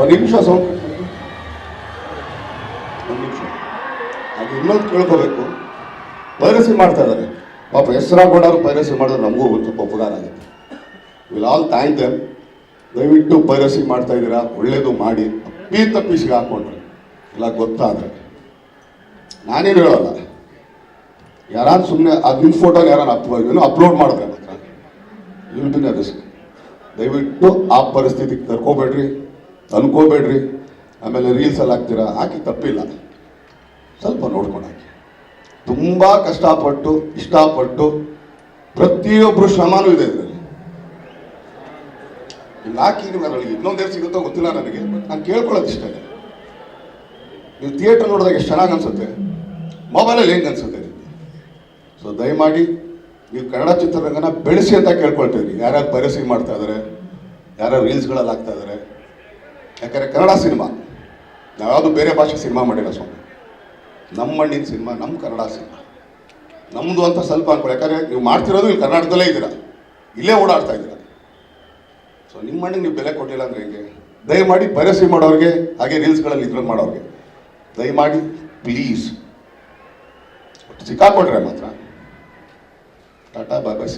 ಒಂದು ನಿಮಿಷ ಸೌಂಡ್ ಒಂದು ನಿಮಿಷ. ಅದು ಇನ್ನೊಂದು ಕೇಳ್ಕೋಬೇಕು. ಪೈರಸಿ ಮಾಡ್ತಾ ಇದ್ದಾರೆ. ಪಾಪ ಹೆಸರಾಗೊಂಡವ್ರು ಪೈರಸಿ ಮಾಡಿದ್ರೆ ನಮಗೂ ಒಂದು ಸ್ವಲ್ಪ ಉಪಕಾರ ಆಗುತ್ತೆ. ವಿಲ್ ಆಲ್ ಥ್ಯಾಂಕ್ ದೆಮ್ ದಯವಿಟ್ಟು ಪೈರಸಿ ಮಾಡ್ತಾ ಇದ್ದೀರಾ? ಒಳ್ಳೇದು ಮಾಡಿ. ಅಪ್ಪಿ ತಪ್ಪಿಸಿಗೆ ಹಾಕೊಂಡ್ರೆ ಇಲ್ಲ ಗೊತ್ತಾದ್ರೆ. ನಾನೇನು ಹೇಳೋಲ್ಲ. ಯಾರಾದ್ರು ಸುಮ್ಮನೆ ಅದು ನಿಮ್ಮ ಫೋಟೋ ಯಾರು ಅಪ್ ಏನೋ ಅಪ್ಲೋಡ್ ಮಾಡಿದ್ರೆ ಮಾತ್ರ. ರಿಸ್ಕ್ ದಯವಿಟ್ಟು ಆ ಪರಿಸ್ಥಿತಿಗೆ ತರ್ಕೋಬೇಡ್ರಿ. ಅನ್ಕೋಬೇಡ್ರಿ. ಆಮೇಲೆ ರೀಲ್ಸಲ್ಲಿ ಹಾಕ್ತೀರಾ? ಹಾಕಿ ತಪ್ಪಿಲ್ಲ. ಸ್ವಲ್ಪ ನೋಡ್ಕೊಂಡು ಹಾಕಿ ತುಂಬ ಕಷ್ಟಪಟ್ಟು, ಇಷ್ಟಪಟ್ಟು ಪ್ರತಿಯೊಬ್ಬರು ಶ್ರಮನೂ ಇದೆ ಇದರಲ್ಲಿ. ಇಲ್ಲಿ ಹಾಕಿ ನೀವು ಸಿಗುತ್ತೋ ಗೊತ್ತಿಲ್ಲ ನನಗೆ ನಾನು ಕೇಳ್ಕೊಳ್ಳೋದು ಇಷ್ಟ. ನೀವು ಥಿಯೇಟರ್ ನೋಡಿದಾಗ ಎಷ್ಟು ಚೆನ್ನಾಗಿ ಅನಿಸುತ್ತೆ? ಮೊಬೈಲಲ್ಲಿ ಹೆಂಗೆ ಅನಿಸುತ್ತೆ? ಸೊ ದಯಮಾಡಿ ನೀವು ಕನ್ನಡ ಚಿತ್ರರಂಗನ ಬೆಳೆಸಿ ಅಂತ ಕೇಳ್ಕೊಳ್ತೀರಿ ಯಾರ್ಯಾರು ಪರಿಸ್ಥಿತಿ ಮಾಡ್ತಾ ಇದ್ದಾರೆ ಯಾರ್ಯಾರು ರೀಲ್ಸ್ಗಳಲ್ಲಿ ಹಾಕ್ತಾ ಇದ್ದಾರೆ ಯಾಕಂದರೆ ಕನ್ನಡ ಸಿನಿಮಾ. ನಾವ್ಯಾವುದು ಬೇರೆ ಭಾಷೆ ಸಿನಿಮಾ ಮಾಡಿಲ್ಲ ಸ್ವಾಮಿ. ನಮ್ಮ ಮಣ್ಣಿನ ಸಿನಿಮಾ, ನಮ್ಮ ಕನ್ನಡ ಸಿನಿಮಾ. ನಮ್ಮದು ಅಂತ ಸ್ವಲ್ಪ ಅನ್ಕೊಳ್ಳಿ. ಯಾಕಂದರೆ ನೀವು ಮಾಡ್ತಿರೋದು ಇಲ್ಲಿ ಕರ್ನಾಟಕದಲ್ಲೇ ಇದ್ದೀರಾ? ಇಲ್ಲೇ ಓಡಾಡ್ತಾ ಇದ್ದೀರಾ? ಸೊ ನಿಮ್ಮ ಮಣ್ಣಿಗೆ ನೀವು ಬೆಲೆ ಕೊಟ್ಟಿಲ್ಲ ಅಂದರೆ ಹೆಂಗೆ? ದಯಮಾಡಿ ಪೈರಸಿ ಮಾಡೋರಿಗೆ, ಹಾಗೆ ರೀಲ್ಸ್ಗಳಲ್ಲಿ ಇದ್ರಲ್ಲಿ ಮಾಡೋರಿಗೆ, ದಯಮಾಡಿ ಪ್ಲೀಸ್ ಸಿಕ್ಕಾಕೊಟ್ರೆ ಮಾತ್ರ. ಟಾಟಾ, ಬಾಯ್ ಬಾಯ್